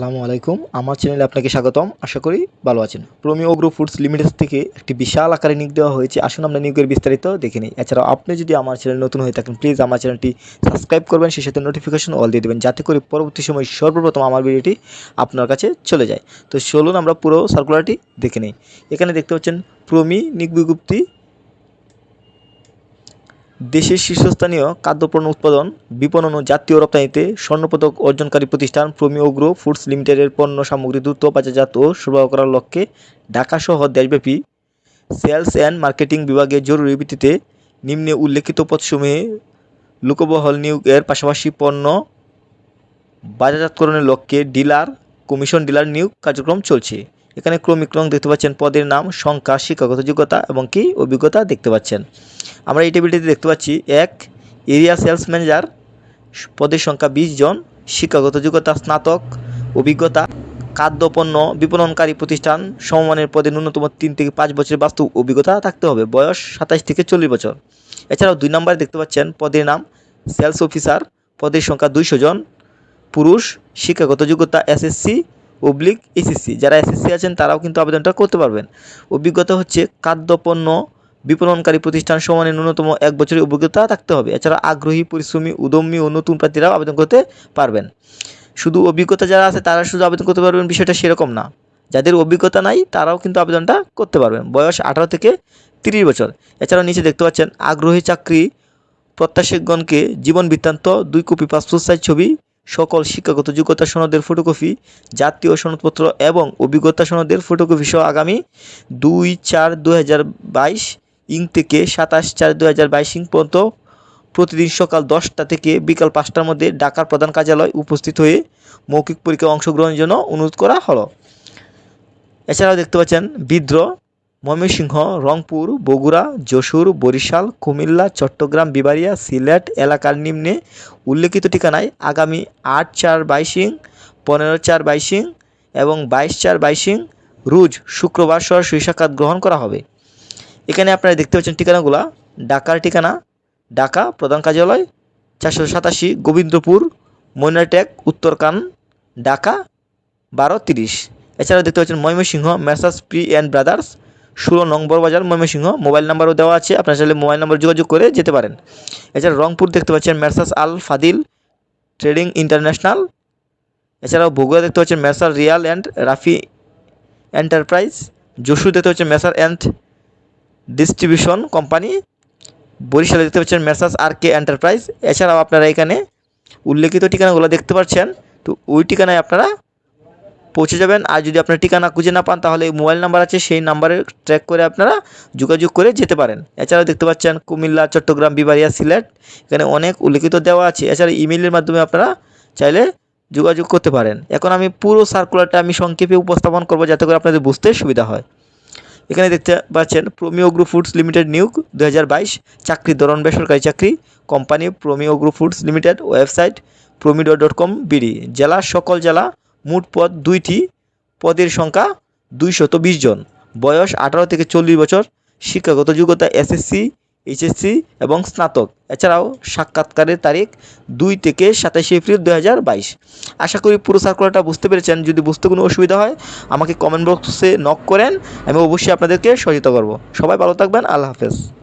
আসসালামু আলাইকুম। আমার চ্যানেলে আপনাকে স্বাগতম। আশা করি ভালো আছেন। প্রমি অগ্রো ফুডস লিমিটেড থেকে একটি বিশাল আকারে নিয়োগ দেওয়া হয়েছে। আসুন আমরা নিয়োগের বিস্তারিত দেখে নিই। এছাড়াও আপনি যদি আমার চ্যানেল নতুন হয়ে থাকেন, প্লিজ আমার চ্যানেলটি সাবস্ক্রাইব করবেন, সেই সাথে নোটিফিকেশন অল দিয়ে দেবেন, যাতে করে পরবর্তী সময় সর্বপ্রথম আমার ভিডিওটি আপনার কাছে চলে যায়। তো চলুন আমরা পুরো সার্কুলারটি দেখে নিই। এখানে দেখতে পাচ্ছেন প্রমি নিয়োগ বিজ্ঞপ্তি দেশের শীর্ষস্থানীয় খাদ্যপণ্য উৎপাদন, বিপণন ও জাতীয় রপ্তানিতে স্বর্ণপদক অর্জনকারী প্রতিষ্ঠান প্রমি অগ্রো ফুডস লিমিটেডের পণ্য সামগ্রী দ্রুত বাজারজাত ও সরবরাহ করার লক্ষ্যে ঢাকাসহ দেশব্যাপী সেলস অ্যান্ড মার্কেটিং বিভাগে জরুরি ভিত্তিতে নিম্নে উল্লেখিত পদসমূহে লোকবহল নিয়োগের পাশাপাশি পণ্য বাজারজাতকরণের লক্ষ্যে ডিলার, কমিশন ডিলার নিয়োগ কার্যক্রম চলছে। এখানে ক্রমিক রং দেখতে পাচ্ছেন। পদের নাম সংখ্যা, শিক্ষাগত যোগ্যতা এবং কি? অভিজ্ঞতা দেখতে পাচ্ছেন। আমরা এই টেবিলটিতে দেখতে পাচ্ছি, এক এরিয়া সেলস ম্যানেজার পদের সংখ্যা বিশ জন, শিক্ষাগত যোগ্যতা স্নাতক, অভিজ্ঞতা, খাদ্যপণ্য বিপণনকারী প্রতিষ্ঠান, সমমানের পদে ন্যূনতম তিন থেকে পাঁচ বছরের বাস্তব অভিজ্ঞতা থাকতে হবে। বয়স সাতাশ থেকে চল্লিশ বছর। এছাড়াও দুই নম্বরে দেখতে পাচ্ছেন, পদের নাম সেলস অফিসার পদের সংখ্যা দুইশো জন, পুরুষ, শিক্ষাগত যোগ্যতা এসএসসি অবলিক এসএসসি, যারা এসএসসি আছেন তারাও কিন্তু আবেদনটা করতে পারবেন। অভিজ্ঞতা হচ্ছে খাদ্যপণ্য বিপণনকারী প্রতিষ্ঠান সমানে ন্যূনতম এক বছরের অভিজ্ঞতা থাকতে হবে। এছাড়া আগ্রহী, পরিশ্রমী উদ্যমী ও নতুন প্রার্থীরাও আবেদন করতে পারবেন। শুধু অভিজ্ঞতা যারা আছে তারা শুধু আবেদন করতে পারবেন, বিষয়টা সেরকম না। যাদের অভিজ্ঞতা নাই, তারাও কিন্তু আবেদনটা করতে পারবেন। বয়স আঠারো থেকে তিরিশ বছর। এছাড়াও নিচে দেখতে পাচ্ছেন, আগ্রহী চাকরি প্রত্যাশকগণকে জীবন বৃত্তান্ত দুই কপি পাসপোর্ট সাইজ ছবি সকল শিক্ষাগত যোগ্যতা সনদের ফটোকপি জাতীয় সনদপত্র এবং অভিজ্ঞতা সনদের ফটোকপি সহ আগামী দুই চার দু হাজার ইং থেকে সাতাশ চার দু ইং পর্যন্ত প্রতিদিন সকাল দশটা থেকে বিকাল পাঁচটার মধ্যে ঢাকার প্রধান কার্যালয় উপস্থিত হয়ে মৌখিক পরীক্ষায় অংশগ্রহণের জন্য অনুরোধ করা হলো। এছাড়াও দেখতে পাচ্ছেন বিদ্রোহ ময়মনসিংহ, রংপুর, বগুড়া, যশোর, বরিশাল, কুমিল্লা, চট্টগ্রাম বিবারিয়া সিলেট এলাকার নিম্নে উল্লেখিত ঠিকানায় আগামী আট চার বাইশিং পনেরো চার বাইশিং এবং বাইশ চার বাইশিং রোজ শুক্রবার সরাসরি সাক্ষাৎ গ্রহণ করা হবে। এখানে আপনারা দেখতে পাচ্ছেন ঠিকানাগুলা। ঢাকার ঠিকানা, ঢাকা প্রধান কার্যালয়, চারশো সাতাশি গোবিন্দপুর মৈনাটেক উত্তরকান, ঢাকা বারো তিরিশ। এছাড়াও দেখতে পাচ্ছেন Mymensingh, messrs pre and brothers. ষোলো নম্বর বাজার ময়মনসিংহ। মোবাইল নাম্বারও দেওয়া আছে, আপনারা চাইলে মোবাইল নাম্বার যোগাযোগ করে যেতে পারেন। এছাড়া রংপুর দেখতে পাচ্ছেন মেসার্স আল ফাদিল ট্রেডিং ইন্টারন্যাশনাল। এছাড়াও বগুড়া দেখতে পাচ্ছেন messrs real and Rafi enterprise. Jessore দেখতে পাচ্ছেন মেসার অ্যান্ড ডিস্ট্রিবিউশন কোম্পানি। বরিশালে দেখতে পাচ্ছেন মেসার্স আর কে এন্টারপ্রাইজ। এছাড়াও আপনারা এখানে উল্লেখিত ঠিকানাগুলো দেখতে পাচ্ছেন। তো ওই ঠিকানায় আপনারা পৌঁছে যাবেন। আর যদি আপনার ঠিকানা খুঁজে না পান, তাহলে মোবাইল নাম্বার আছে, সেই নাম্বারে ট্র্যাক করে আপনারা যোগাযোগ করে যেতে পারেন। এছাড়াও দেখতে পাচ্ছেন কুমিল্লা, চট্টগ্রাম বিবারিয়া সিলেট, এখানে অনেক উল্লেখিত দেওয়া আছে। এছাড়া ইমেলের মাধ্যমে আপনারা চাইলে যোগাযোগ করতে পারেন। এখন আমি পুরো সার্কুলারটা আমি সংক্ষেপে উপস্থাপন করব, যাতে করে আপনাদের বুঝতে সুবিধা হয়। এখানে দেখতে পাচ্ছেন প্রমিও গ্রুপ ফুডস লিমিটেড নিয়োগ দু বাইশ। চাকরি ধরন বেসরকারি চাকরি। কোম্পানি প্রমিও গ্রুপ ফুডস লিমিটেড ওয়েবসাইট প্রমিডো ডট কম বিডি জেলা সকল জেলা মোট পদ দুইটি। পদের সংখ্যা দুইশত বিশ জন। বয়স আঠারো থেকে চল্লিশ বছর। শিক্ষাগত যোগ্যতা এসএসসি, এইচএসসি এবং স্নাতক। এছাড়াও সাক্ষাৎকারের তারিখ দুই থেকে সাতাশে এপ্রিল দু হাজার বাইশ। আশা করি পুরো সার্কুলারটা বুঝতে পেরেছেন। যদি বুঝতে কোনো অসুবিধা হয়, আমাকে কমেন্ট বক্সে নক করেন। আমি অবশ্যই আপনাদেরকে সহযোগিতা করব। সবাই ভালো থাকবেন। আল্লাহ হাফেজ।